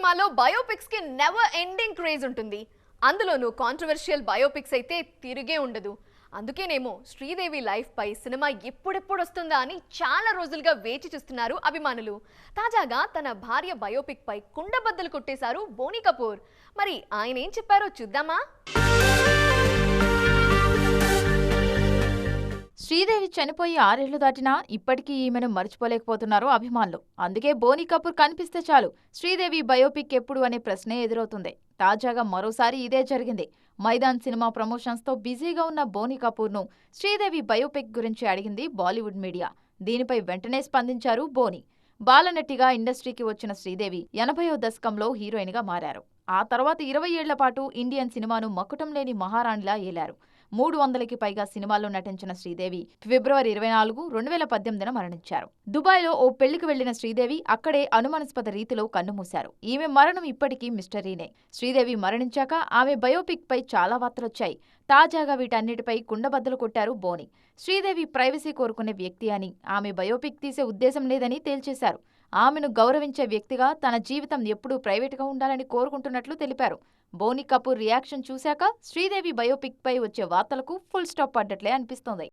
సినిమాలో బయోపిక్స్కి never ending craze ఉంటుంది. అందులోనూ కాంట్రవర్షియల్ బయోపిక్స్ అయితే తిరిగే ఉండదు. అందుకేనేమో శ్రీదేవి లైఫ్ పై సినిమా ఎప్పుడెప్పుడు వస్తుందా అని చాలా రోజులుగా వేచి చూస్తున్నారు అభిమానులు. తాజాగా తన భార్య బయోపిక్ పై కుండబద్దలు కొట్టేశారు బోనీ కపూర్. మరి ఆయన ఏం చెప్పారో చూద్దామా? శ్రీదేవి చనిపోయి ఆరేళ్ళు దాటినా ఇప్పటికీ ఈమెను మర్చిపోలేకపోతున్నారు అభిమానులు. అందుకే బోనీ కపూర్ కనిపిస్తే చాలు శ్రీదేవి బయోపిక్ ఎప్పుడు అనే ప్రశ్నే ఎదురవుతుంది. తాజాగా మరోసారి ఇదే జరిగింది. మైదాన్ సినిమా ప్రమోషన్స్తో బిజీగా ఉన్న బోనీ కపూర్ను శ్రీదేవి బయోపిక్ గురించి అడిగింది బాలీవుడ్ మీడియా. దీనిపై వెంటనే స్పందించారు బోనీ. బాలనటిగా ఇండస్ట్రీకి వచ్చిన శ్రీదేవి ఎనభయో దశకంలో హీరోయిన్గా మారారు. ఆ తర్వాత ఇరవై ఏళ్ళ పాటు ఇండియన్ సినిమాను మకుటం లేని మహారాణిలా ఏలారు. మూడు వందలకి పైగా సినిమాల్లో నటించిన శ్రీదేవి ఫిబ్రవరి ఇరవై నాలుగు రెండు వేల పద్దెనిమిదిన మరణించారు. దుబాయ్లో ఓ పెళ్ళికి వెళ్ళిన శ్రీదేవి అక్కడే అనుమానాస్పద రీతిలో కన్నుమూశారు. ఈమె మరణం ఇప్పటికీ మిస్టరీనే. శ్రీదేవి మరణించాక ఆమె బయోపిక్ పై చాలా వార్తలొచ్చాయి. తాజాగా వీటన్నిటిపై కుండబద్దలు కొట్టారు బోని. శ్రీదేవి ప్రైవసీ కోరుకునే వ్యక్తి అని ఆమె బయోపిక్ తీసే ఉద్దేశం లేదని తేల్చేశారు. ఆమెను గౌరవించే వ్యక్తిగా తన జీవితం ఎప్పుడూ ప్రైవేటుగా ఉండాలని కోరుకుంటున్నట్లు తెలిపారు. బోని కపూర్ రియాక్షన్ చూశాక శ్రీదేవి బయోపిక్ పై వచ్చే వార్తలకు ఫుల్ స్టాప్ పడ్డట్లే అనిపిస్తోంది.